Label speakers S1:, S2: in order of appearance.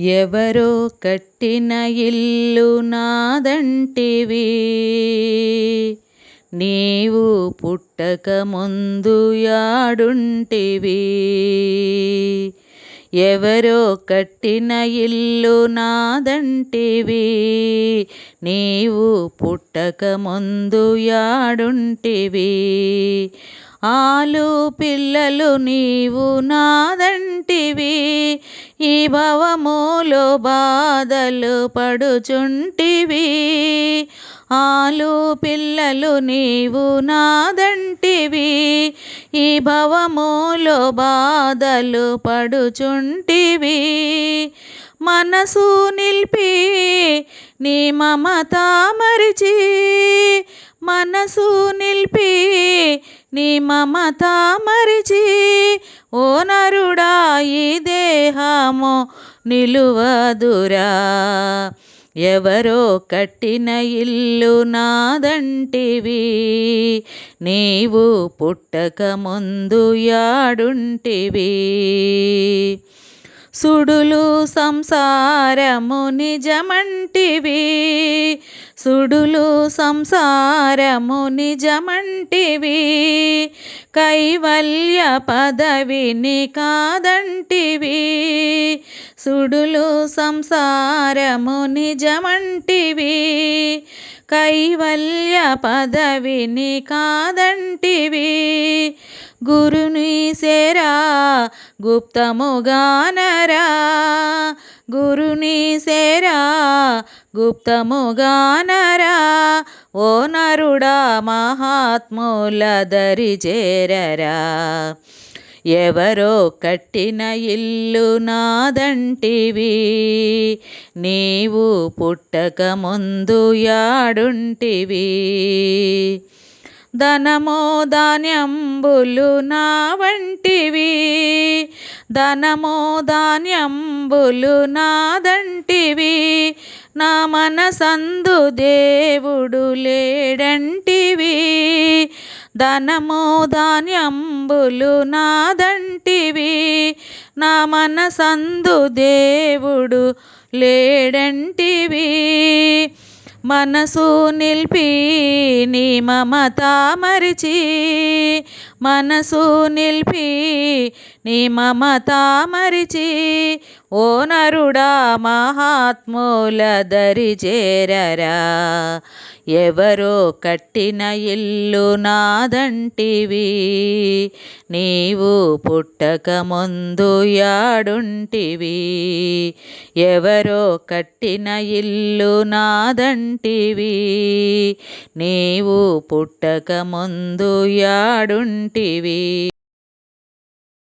S1: ఎవరో కట్టిన ఇల్లు నాదంటివి. నీవు పుట్టక ముందు యాడుంటివి. ఎవరో కట్టిన ఇల్లు నాదంటివి. నీవు పుట్టక ముందు యాడుంటివి. ఆలు పిల్లలు నీవు నాదంటివి. ఈ భవములో బాధలు పడుచుంటివి. ఆలు పిల్లలు నీవు నాదంటివి. ఈ భవములో బాధలు పడుచుంటివి. మనసు నిలిపి నీ మమత మరిచి మనసు నిలిపి నీ మమత మరిచి ఓ నరుడా ఈ దేహము నిలువదురా. ఎవరో కట్టిన ఇల్లు నాదంటివి నీవు పుట్టక ముందు యాడుంటివి. సుడులు సంసారము నిజమంటివి సుడులు సంసారము నిజమంటివి కైవల్య పదవిని కాదంటివి. సుడులు సంసారము నిజమంటివి కైవల్య పదవిని కాదంటివి. గురుని సేరా గుప్తముగానరా గురుని సేరా గుప్తముగానరా. ఓ నరుడా మహాత్ముల దరి చేరరా. ఎవరో కట్టిన ఇల్లు నాదంటివి నీవు పుట్టక ముందు యాడుంటివి. ధనమో ధాన్యంబులు నా వంటివి ధనమో ధాన్యంబులు నాదంటివి నా మనసందు దేవుడు లేడంటివి. ధనము ధాన్యంబులు నాదంటివి నా మనసందు దేవుడు లేడంటివి. మనసు నిలిపి నీ మమత మరిచి మనసు నిలిపి నీ మమత మరిచి ఓ నరుడా మహాత్ముల దరి చేరరా. ఎవరో కట్టిన ఇల్లు నాదంటివి నీవు పుట్టక ముందు యాడుంటివి. ఎవరో కట్టిన ఇల్లు నాదంటివి నీవు పుట్టక ముందు యాడుంటివి.